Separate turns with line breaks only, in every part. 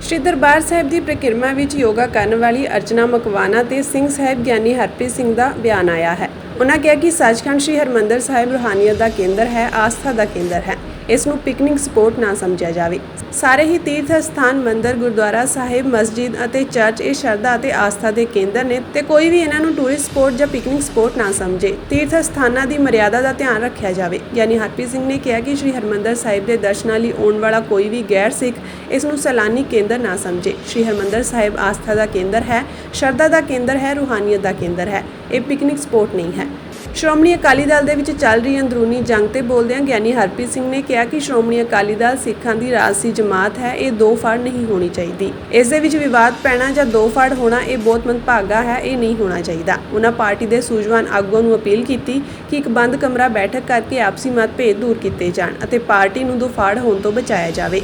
ਸ਼੍ਰੀ ਦਰਬਾਰ ਸਾਹਿਬ ਦੀ ਪ੍ਰਕਿਰਮਾ ਵਿੱਚ ਯੋਗਾ ਕਰਨ ਵਾਲੀ ਅਰਚਨਾ ਮਕਵਾਨਾ ਤੇ ਸਿੰਘ ਸਾਹਿਬ ਗਿਆਨੀ ਹਰਪ੍ਰੀਤ ਸਿੰਘ ਦਾ ਬਿਆਨ ਆਇਆ ਹੈ। ਉਹਨਾਂ ਕਿਹਾ ਕਿ ਸੱਚਖੰਡ ਸ਼੍ਰੀ ਹਰਮੰਦਰ ਸਾਹਿਬ ਰੂਹਾਨੀਅਤ ਦਾ ਕੇਂਦਰ ਹੈ, ਆਸਥਾ ਦਾ ਕੇਂਦਰ ਹੈ। ਇਸ ਨੂੰ ਪਿਕਨਿਕ ਸਪੋਟ ਨਾ ਸਮਝਿਆ ਜਾਵੇ। ਸਾਰੇ ਹੀ ਤੀਰਥ ਸਥਾਨ ਮੰਦਰ, ਗੁਰਦੁਆਰਾ ਸਾਹਿਬ, ਮਸਜਿਦ ਅਤੇ ਚਰਚ ਇਹ ਸ਼ਰਧਾ ਅਤੇ ਆਸਥਾ ਦੇ ਕੇਂਦਰ ਨੇ ਤੇ ਕੋਈ ਵੀ ਇਹਨਾਂ ਨੂੰ ਟੂਰਿਸਟ ਸਪੋਟ ਜਾਂ ਪਿਕਨਿਕ ਸਪੋਟ ਨਾ ਸਮਝੇ। ਤੀਰਥ ਸਥਾਨਾਂ ਦੀ ਮਰਿਆਦਾ ਦਾ ਧਿਆਨ ਰੱਖਿਆ ਜਾਵੇ। ਯਾਨੀ ਹਰਪ੍ਰੀਤ ਸਿੰਘ ਨੇ ਕਿਹਾ ਕਿ ਸ਼੍ਰੀ ਹਰਮੰਦਰ ਸਾਹਿਬ ਦੇ ਦਰਸ਼ਨਾਂ ਲਈ ਆਉਣ ਵਾਲਾ ਕੋਈ ਵੀ ਗੈਰ ਸਿੱਖ ਇਸ ਨੂੰ ਸੈਲਾਨੀ ਕੇਂਦਰ ਨਾ ਸਮਝੇ। ਸ਼੍ਰੀ ਹਰਮੰਦਰ ਸਾਹਿਬ ਆਸਥਾ ਦਾ ਕੇਂਦਰ ਹੈ, ਸ਼ਰਧਾ ਦਾ ਕੇਂਦਰ ਹੈ, ਰੂਹਾਨੀਅਤ ਦਾ ਕੇਂਦਰ ਹੈ। ਇਹ ਪਿਕਨਿਕ ਸਪੋਟ ਨਹੀਂ ਹੈ। ਸ਼੍ਰੋਮਣੀ ਅਕਾਲੀ ਦਲ ਦੇ ਵਿੱਚ ਚੱਲ ਰਹੀ ਅੰਦਰੂਨੀ ਜੰਗ ਤੇ ਬੋਲਦਿਆਂ ਗਿਆਨੀ ਹਰਪ੍ਰੀਤ ਸਿੰਘ ਨੇ ਕਿਹਾ ਕਿ ਸ਼੍ਰੋਮਣੀ ਅਕਾਲੀ ਦਲ ਸਿੱਖਾਂ ਦੀ ਰਾਜਸੀ ਜਮਾਤ ਹੈ, ਇਹ ਦੋ ਫੜ ਨਹੀਂ ਹੋਣੀ ਚਾਹੀਦੀ। ਇਸ ਦੇ ਵਿੱਚ ਵਿਵਾਦ ਪੈਣਾ ਜਾਂ ਦੋ ਫੜ ਹੋਣਾ, ਇਹ ਬਹੁਤ ਮੰਦਭਾਗਾ ਹੈ, ਇਹ ਨਹੀਂ ਹੋਣਾ ਚਾਹੀਦਾ। ਉਹਨਾਂ ਪਾਰਟੀ ਦੇ ਸੂਝਵਾਨ ਆਗੂਆਂ ਨੂੰ ਅਪੀਲ ਕੀਤੀ ਕਿ ਇੱਕ ਬੰਦ ਕਮਰਾ ਬੈਠਕ ਕਰਕੇ ਆਪਸੀ ਮਤਭੇਦ ਦੂਰ ਕੀਤੇ ਜਾਣ ਅਤੇ ਪਾਰਟੀ ਨੂੰ ਦੋ ਫੜ ਹੋਣ ਤੋਂ ਬਚਾਇਆ ਜਾਵੇ।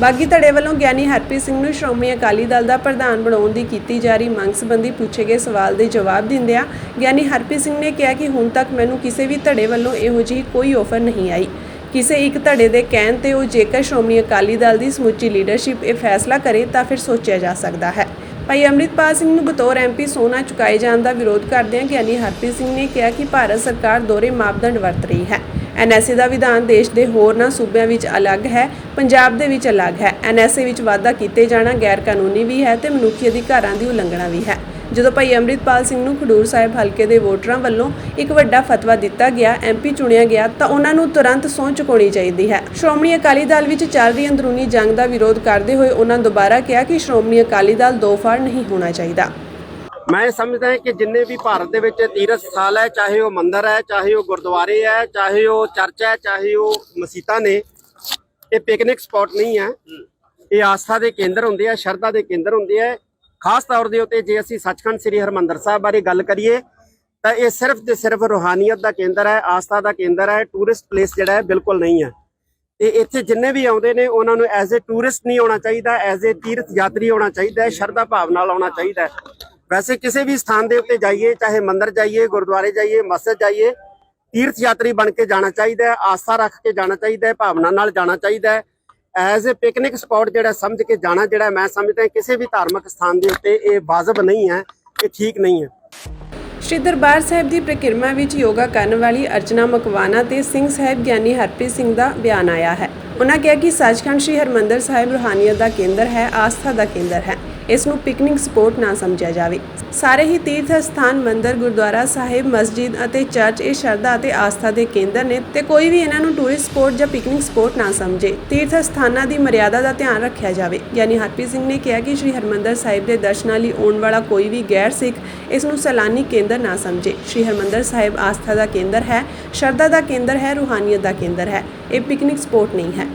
ਬਾਗੀ ਧੜੇ ਵੱਲੋਂ ਗਿਆਨੀ ਹਰਪ੍ਰੀਤ ਸਿੰਘ ਨੂੰ ਸ਼੍ਰੋਮਣੀ ਅਕਾਲੀ ਦਲ ਦਾ ਪ੍ਰਧਾਨ ਬਣਾਉਣ ਦੀ ਕੀਤੀ ਜਾ ਰਹੀ ਮੰਗ ਸੰਬੰਧੀ ਪੁੱਛੇ ਗਏ ਸਵਾਲ ਦੇ ਜਵਾਬ ਦਿੰਦਿਆਂ ਗਿਆਨੀ ਹਰਪ੍ਰੀਤ ਸਿੰਘ ਨੇ ਕਿਹਾ ਕਿ ਹੁਣ ਤੱਕ ਮੈਨੂੰ ਕਿਸੇ ਵੀ ਧੜੇ ਵੱਲੋਂ ਇਹੋ ਜਿਹੀ ਕੋਈ ਆਫਰ ਨਹੀਂ ਆਈ। ਕਿਸੇ ਇੱਕ ਧੜੇ ਦੇ ਕਹਿਣ ਤੇ ਉਹ ਜੇਕਰ ਸ਼੍ਰੋਮਣੀ ਅਕਾਲੀ ਦਲ ਦੀ ਸਮੁੱਚੀ ਲੀਡਰਸ਼ਿਪ ਇਹ ਫੈਸਲਾ ਕਰੇ ਤਾਂ ਫਿਰ ਸੋਚਿਆ ਜਾ ਸਕਦਾ ਹੈ। ਭਾਈ ਅੰਮ੍ਰਿਤਪਾਲ ਸਿੰਘ ਨੂੰ ਬਤੌਰ ਐਮਪੀ ਸੋਨਾ ਚੁਕਾਏ ਜਾਣ ਦਾ ਵਿਰੋਧ ਕਰਦਿਆਂ ਗਿਆਨੀ ਹਰਪ੍ਰੀਤ ਸਿੰਘ ਨੇ ਕਿਹਾ ਕਿ ਭਾਰਤ ਸਰਕਾਰ ਦੋਹਰੇ ਮਾਪਦੰਡ ਵਰਤ ਰਹੀ ਹੈ। ਐਨਐਸਏ ਦਾ ਵਿਧਾਨ ਦੇਸ਼ ਦੇ ਹੋਰਨਾਂ ਸੂਬਿਆਂ ਵਿੱਚ ਅਲੱਗ ਹੈ, ਪੰਜਾਬ ਦੇ ਵਿੱਚ ਅਲੱਗ ਹੈ। ਐਨਐਸਏ ਵਿੱਚ ਵਾਅਦਾ ਕੀਤੇ ਜਾਣਾ ਗੈਰ ਕਾਨੂੰਨੀ ਵੀ ਹੈ ਤੇ ਮਨੁੱਖੀ ਅਧਿਕਾਰਾਂ ਦੀ ਉਲੰਘਣਾ ਵੀ ਹੈ। ਜਦੋਂ ਭਾਈ ਅੰਮ੍ਰਿਤਪਾਲ ਸਿੰਘ ਨੂੰ ਖਡੂਰ ਸਾਹਿਬ ਹਲਕੇ ਦੇ ਵੋਟਰਾਂ ਵੱਲੋਂ ਇੱਕ ਵੱਡਾ ਫਤਵਾ ਦਿੱਤਾ ਗਿਆ ਐਮਪੀ ਚੁਣਿਆ ਗਿਆ, ਤਾਂ ਉਹਨਾਂ ਨੂੰ ਤੁਰੰਤ ਸਹੁੰ ਚੁਕਾਉਣੀ ਚਾਹੀਦੀ ਹੈ। ਸ਼੍ਰੋਮਣੀ ਅਕਾਲੀ ਦਲ ਵਿੱਚ ਚੱਲ ਰਹੀ ਅੰਦਰੂਨੀ ਜੰਗ ਦਾ ਵਿਰੋਧ ਕਰਦੇ ਹੋਏ ਉਹਨਾਂ ਦੁਬਾਰਾ ਕਿਹਾ ਕਿ ਸ਼੍ਰੋਮਣੀ ਅਕਾਲੀ ਦਲ ਦੋ ਫੜ ਨਹੀਂ ਹੋਣਾ ਚਾਹੀਦਾ।
ਮੈਂ ਸਮਝਦਾ ਹਾਂ ਕਿ ਜਿੰਨੇ ਵੀ ਭਾਰਤ ਦੇ ਵਿੱਚ ਤੀਰਥ ਸਥਾਨ ਹੈ, ਚਾਹੇ ਉਹ ਮੰਦਿਰ ਹੈ, ਚਾਹੇ ਉਹ ਗੁਰਦੁਆਰੇ ਹੈ, ਚਾਹੇ ਉਹ ਚਰਚ ਹੈ, ਚਾਹੇ ਉਹ ਮਸੀਤਾਂ ਨੇ, ਇਹ ਪਿਕਨਿਕ ਸਪੌਟ ਨਹੀਂ ਹੈ। ਇਹ ਆਸਥਾ ਦੇ ਕੇਂਦਰ ਹੁੰਦੇ ਆ, ਸ਼ਰਧਾ ਦੇ ਕੇਂਦਰ ਹੁੰਦੇ ਆ। ਖਾਸ ਤੌਰ ਦੇ ਉੱਤੇ ਜੇ ਅਸੀਂ ਸੱਚਖੰਡ ਸ੍ਰੀ ਹਰਮੰਦਰ ਸਾਹਿਬ ਬਾਰੇ ਗੱਲ ਕਰੀਏ, ਤਾਂ ਇਹ ਸਿਰਫ ਤੇ ਸਿਰਫ ਰੂਹਾਨੀਅਤ ਦਾ ਕੇਂਦਰ ਹੈ, ਆਸਥਾ ਦਾ ਕੇਂਦਰ ਹੈ ਟੂਰਿਸਟ ਪਲੇਸ ਜਿਹੜਾ ਹੈ, ਬਿਲਕੁਲ ਨਹੀਂ ਹੈ। ਤੇ ਇੱਥੇ ਜਿੰਨੇ ਵੀ ਆਉਂਦੇ ਨੇ, ਉਹਨਾਂ ਨੂੰ ਐਜ਼ ਅ ਟੂਰਿਸਟ ਨਹੀਂ ਆਉਣਾ ਚਾਹੀਦਾ ਐਜ਼ ਅ ਤੀਰਥ ਯਾਤਰੀ ਆਉਣਾ ਚਾਹੀਦਾ ਹੈ, ਸ਼ਰਧਾ ਭਾਵ ਨਾਲ ਆਉਣਾ ਚਾਹੀਦਾ ਹੈ। ਵੈਸੇ ਕਿਸੇ ਵੀ ਸਥਾਨ ਦੇ ਉੱਤੇ ਜਾਈਏ, ਚਾਹੇ ਮੰਦਿਰ ਜਾਈਏ, ਗੁਰਦੁਆਰੇ ਜਾਈਏ, ਮਸਜਿਦ ਜਾਈਏ ਤੀਰਥ ਯਾਤਰੀ ਬਣ ਕੇ ਜਾਣਾ ਚਾਹੀਦਾ ਹੈ ਆਸਥਾ ਰੱਖ ਕੇ ਜਾਣਾ ਚਾਹੀਦਾ ਹੈ, ਭਾਵਨਾ ਨਾਲ ਜਾਣਾ ਚਾਹੀਦਾ ਹੈ। ਐਜ਼ ਅ ਪਿਕਨਿਕ ਸਪੌਟ ਜਿਹੜਾ ਸਮਝ ਕੇ ਜਾਣਾ, ਜਿਹੜਾ ਮੈਂ ਸਮਝਦਾ ਕਿਸੇ ਵੀ ਧਾਰਮਿਕ ਸਥਾਨ ਦੇ ਉੱਤੇ ਇਹ ਵਾਜਬ ਨਹੀਂ ਹੈ, ਇਹ ਠੀਕ ਨਹੀਂ ਹੈ।
ਸ਼੍ਰੀ ਦਰਬਾਰ ਸਾਹਿਬ ਦੀ ਪ੍ਰਕਿਰਮਾ ਵਿੱਚ ਯੋਗਾ ਕਰਨ ਵਾਲੀ ਅਰਚਨਾ ਮਕਵਾਨਾ ਤੇ ਸਿੰਘ ਸਾਹਿਬ ਗਿਆਨੀ ਹਰਪ੍ਰੀਤ ਸਿੰਘ ਦਾ ਬਿਆਨ ਆਇਆ ਹੈ। ਉਹਨਾਂ ਕਿਹਾ ਕਿ ਸੱਚਖੰਡ ਸ਼੍ਰੀ ਹਰਮੰਦਰ ਸਾਹਿਬ ਰੂਹਾਨੀਅਤ ਦਾ ਕੇਂਦਰ ਹੈ, ਆਸਥਾ ਦਾ ਕੇਂਦਰ ਹੈ। ਇਸ ਨੂੰ ਪਿਕਨਿਕ ਸਪੋਟ ਨਾ ਸਮਝਿਆ ਜਾਵੇ। ਸਾਰੇ ਹੀ ਤੀਰਥ ਸਥਾਨ, ਮੰਦਰ, ਗੁਰਦੁਆਰਾ ਸਾਹਿਬ, ਮਸਜਿਦ ਅਤੇ ਚਰਚ ਇਹ ਸ਼ਰਧਾ ਅਤੇ ਆਸਥਾ ਦੇ ਕੇਂਦਰ ਨੇ ਤੇ ਕੋਈ ਵੀ ਇਹਨਾਂ ਨੂੰ ਟੂਰਿਸਟ ਸਪੋਟ ਜਾਂ ਪਿਕਨਿਕ ਸਪੋਟ ਨਾ ਸਮਝੇ। ਤੀਰਥ ਸਥਾਨਾਂ ਦੀ ਮਰਿਆਦਾ ਦਾ ਧਿਆਨ ਰੱਖਿਆ ਜਾਵੇ। ਯਾਨੀ ਹਰਪ੍ਰੀਤ ਸਿੰਘ ਨੇ ਕਿਹਾ ਕਿ ਸ਼੍ਰੀ ਹਰਮੰਦਰ ਸਾਹਿਬ ਦੇ ਦਰਸ਼ਨਾਂ ਲਈ ਆਉਣ ਵਾਲਾ ਕੋਈ ਵੀ ਗੈਰ ਸਿੱਖ ਇਸ ਨੂੰ ਸੈਲਾਨੀ ਕੇਂਦਰ ਨਾ ਸਮਝੇ। ਸ਼੍ਰੀ ਹਰਮੰਦਰ ਸਾਹਿਬ ਆਸਥਾ ਦਾ ਕੇਂਦਰ ਹੈ, ਸ਼ਰਧਾ ਦਾ ਕੇਂਦਰ ਹੈ, ਰੂਹਾਨੀਅਤ ਦਾ ਕੇਂਦਰ ਹੈ। ਇਹ ਪਿਕਨਿਕ ਸਪੋਟ ਨਹੀਂ ਹੈ।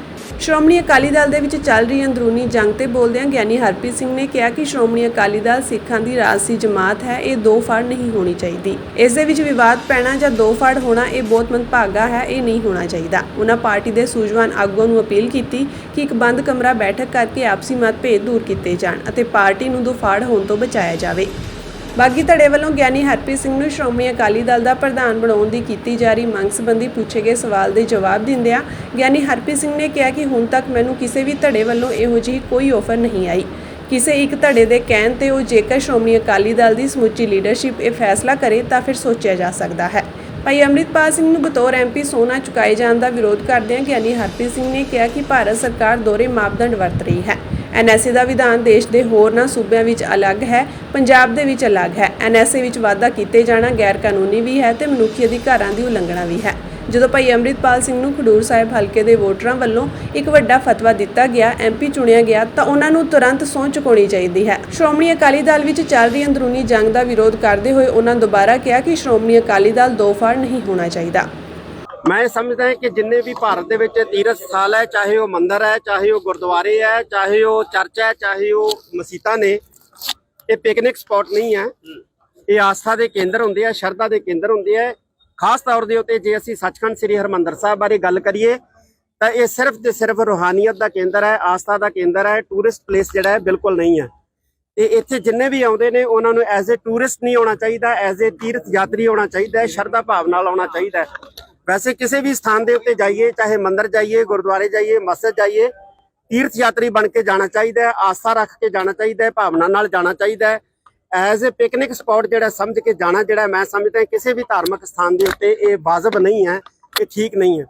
ਸ਼੍ਰੋਮਣੀ ਅਕਾਲੀ ਦਲ ਦੇ ਵਿੱਚ ਚੱਲ ਰਹੀ ਅੰਦਰੂਨੀ ਜੰਗ ਤੇ ਬੋਲਦਿਆਂ ਗਿਆਨੀ ਹਰਪ੍ਰੀਤ ਸਿੰਘ ਨੇ ਕਿਹਾ ਕਿ ਸ਼੍ਰੋਮਣੀ ਅਕਾਲੀ ਦਲ ਸਿੱਖਾਂ ਦੀ ਰਾਜਸੀ ਜਮਾਤ ਹੈ, ਇਹ ਦੋ ਫੜ ਨਹੀਂ ਹੋਣੀ ਚਾਹੀਦੀ। ਇਸ ਦੇ ਵਿੱਚ ਵਿਵਾਦ ਪੈਣਾ ਜਾਂ ਦੋ ਫੜ ਹੋਣਾ, ਇਹ ਬਹੁਤ ਮੰਦਭਾਗਾ ਹੈ, ਇਹ ਨਹੀਂ ਹੋਣਾ ਚਾਹੀਦਾ। ਉਹਨਾਂ ਪਾਰਟੀ ਦੇ ਸੂਝਵਾਨ ਆਗੂਆਂ ਨੂੰ ਅਪੀਲ ਕੀਤੀ ਕਿ ਇੱਕ ਬੰਦ ਕਮਰਾ ਬੈਠਕ ਕਰਕੇ ਆਪਸੀ ਮਤਭੇਦ ਦੂਰ ਕੀਤੇ ਜਾਣ ਅਤੇ ਪਾਰਟੀ ਨੂੰ ਦੋ ਫੜ ਹੋਣ ਤੋਂ ਬਚਾਇਆ ਜਾਵੇ। ਬਾਗੀ ਧੜੇ ਵੱਲੋਂ ਗਿਆਨੀ ਹਰਪ੍ਰੀਤ ਸਿੰਘ ਨੂੰ ਸ਼੍ਰੋਮਣੀ ਅਕਾਲੀ ਦਲ ਦਾ ਪ੍ਰਧਾਨ ਬਣਾਉਣ ਦੀ ਕੀਤੀ ਜਾ ਰਹੀ ਮੰਗ ਸੰਬੰਧੀ ਪੁੱਛੇ ਗਏ ਸਵਾਲ ਦੇ ਜਵਾਬ ਦਿੰਦਿਆਂ ਗਿਆਨੀ ਹਰਪ੍ਰੀਤ ਸਿੰਘ ਨੇ ਕਿਹਾ ਕਿ ਹੁਣ ਤੱਕ ਮੈਨੂੰ ਕਿਸੇ ਵੀ ਧੜੇ ਵੱਲੋਂ ਇਹੋ ਜਿਹੀ ਕੋਈ ਆਫਰ ਨਹੀਂ ਆਈ। ਕਿਸੇ ਇੱਕ ਧੜੇ ਦੇ ਕਹਿਣ ਤੇ ਉਹ ਜੇਕਰ ਸ਼੍ਰੋਮਣੀ ਅਕਾਲੀ ਦਲ ਦੀ ਸਮੁੱਚੀ ਲੀਡਰਸ਼ਿਪ ਇਹ ਫੈਸਲਾ ਕਰੇ ਤਾਂ ਫਿਰ ਸੋਚਿਆ ਜਾ ਸਕਦਾ ਹੈ। ਭਾਈ ਅੰਮ੍ਰਿਤਪਾਲ ਸਿੰਘ ਨੂੰ ਬਤੌਰ ਐਮਪੀ ਸੋਨਾ ਚੁਕਾਏ ਜਾਣ ਦਾ ਵਿਰੋਧ ਕਰਦਿਆਂ ਗਿਆਨੀ ਹਰਪ੍ਰੀਤ ਸਿੰਘ ਨੇ ਕਿਹਾ ਕਿ ਭਾਰਤ ਸਰਕਾਰ ਦੋਹਰੇ ਮਾਪਦੰਡ ਵਰਤ ਰਹੀ ਹੈ। ਐਨਐਸਏ ਦਾ ਵਿਧਾਨ ਦੇਸ਼ ਦੇ ਹੋਰਨਾਂ ਸੂਬਿਆਂ ਵਿੱਚ ਅਲੱਗ ਹੈ, ਪੰਜਾਬ ਦੇ ਵਿੱਚ ਅਲੱਗ ਹੈ। ਐਨਐਸਏ ਵਿੱਚ ਵਾਅਦਾ ਕੀਤੇ ਜਾਣਾ ਗੈਰ ਕਾਨੂੰਨੀ ਵੀ ਹੈ ਤੇ ਮਨੁੱਖੀ ਅਧਿਕਾਰਾਂ ਦੀ ਉਲੰਘਣਾ ਵੀ ਹੈ। ਜਦੋਂ ਭਾਈ ਅੰਮ੍ਰਿਤਪਾਲ ਸਿੰਘ ਨੂੰ ਖਡੂਰ ਸਾਹਿਬ ਹਲਕੇ ਦੇ ਵੋਟਰਾਂ ਵੱਲੋਂ ਇੱਕ ਵੱਡਾ ਫਤਵਾ ਦਿੱਤਾ ਗਿਆ ਐਮਪੀ ਚੁਣਿਆ ਗਿਆ, ਤਾਂ ਉਹਨਾਂ ਨੂੰ ਤੁਰੰਤ ਸਹੁੰ ਚੁਕਾਉਣੀ ਚਾਹੀਦੀ ਹੈ। ਸ਼੍ਰੋਮਣੀ ਅਕਾਲੀ ਦਲ ਵਿੱਚ ਚੱਲ ਰਹੀ ਅੰਦਰੂਨੀ ਜੰਗ ਦਾ ਵਿਰੋਧ ਕਰਦੇ ਹੋਏ ਉਹਨਾਂ ਦੁਬਾਰਾ ਕਿਹਾ ਕਿ ਸ਼੍ਰੋਮਣੀ ਅਕਾਲੀ ਦਲ ਦੋ ਫੜ ਨਹੀਂ ਹੋਣਾ ਚਾਹੀਦਾ।
ਮੈਂ ਸਮਝਦਾ ਹਾਂ ਕਿ ਜਿੰਨੇ ਵੀ ਭਾਰਤ ਦੇ ਵਿੱਚ ਤੀਰਥ ਸਥਾਨ ਹੈ, ਚਾਹੇ ਉਹ ਮੰਦਿਰ ਹੈ, ਚਾਹੇ ਉਹ ਗੁਰਦੁਆਰੇ ਹੈ, ਚਾਹੇ ਉਹ ਚਰਚ ਹੈ, ਚਾਹੇ ਉਹ ਮਸੀਤਾਂ ਨੇ, ਇਹ ਪਿਕਨਿਕ ਸਪੌਟ ਨਹੀਂ ਹੈ। ਇਹ ਆਸਥਾ ਦੇ ਕੇਂਦਰ ਹੁੰਦੇ ਆ, ਸ਼ਰਧਾ ਦੇ ਕੇਂਦਰ ਹੁੰਦੇ ਆ। ਖਾਸ ਤੌਰ ਦੇ ਉੱਤੇ ਜੇ ਅਸੀਂ ਸੱਚਖੰਡ ਸ੍ਰੀ ਹਰਮੰਦਰ ਸਾਹਿਬ ਬਾਰੇ ਗੱਲ ਕਰੀਏ, ਤਾਂ ਇਹ ਸਿਰਫ ਤੇ ਸਿਰਫ ਰੂਹਾਨੀਅਤ ਦਾ ਕੇਂਦਰ ਹੈ, ਆਸਥਾ ਦਾ ਕੇਂਦਰ ਹੈ ਟੂਰਿਸਟ ਪਲੇਸ ਜਿਹੜਾ ਹੈ, ਬਿਲਕੁਲ ਨਹੀਂ ਹੈ। ਤੇ ਇੱਥੇ ਜਿੰਨੇ ਵੀ ਆਉਂਦੇ ਨੇ, ਉਹਨਾਂ ਨੂੰ ਐਜ਼ ਅ ਟੂਰਿਸਟ ਨਹੀਂ ਆਉਣਾ ਚਾਹੀਦਾ ਐਜ਼ ਅ ਤੀਰਥ ਯਾਤਰੀ ਆਉਣਾ ਚਾਹੀਦਾ ਹੈ, ਸ਼ਰਧਾ ਭਾਵ ਨਾਲ ਆਉਣਾ ਚਾਹੀਦਾ ਵੈਸੇ ਕਿਸੇ ਵੀ ਸਥਾਨ ਦੇ ਉੱਤੇ ਜਾਈਏ, ਚਾਹੇ ਮੰਦਿਰ ਜਾਈਏ, ਗੁਰਦੁਆਰੇ ਜਾਈਏ, ਮਸਜਿਦ ਜਾਈਏ, ਤੀਰਥ ਯਾਤਰੀ ਬਣ ਕੇ ਜਾਣਾ ਚਾਹੀਦਾ ਹੈ ਆਸਥਾ ਰੱਖ ਕੇ ਜਾਣਾ ਚਾਹੀਦਾ ਹੈ, ਭਾਵਨਾ ਨਾਲ ਜਾਣਾ ਚਾਹੀਦਾ ਹੈ। ਐਜ਼ ਅ ਪਿਕਨਿਕ ਸਪੌਟ ਜਿਹੜਾ ਸਮਝ ਕੇ ਜਾਣਾ, ਜਿਹੜਾ ਮੈਂ ਸਮਝਦਾ ਕਿਸੇ ਵੀ ਧਾਰਮਿਕ ਸਥਾਨ ਦੇ ਉੱਤੇ ਇਹ ਵਾਜਬ ਨਹੀਂ ਹੈ, ਇਹ ਠੀਕ ਨਹੀਂ ਹੈ।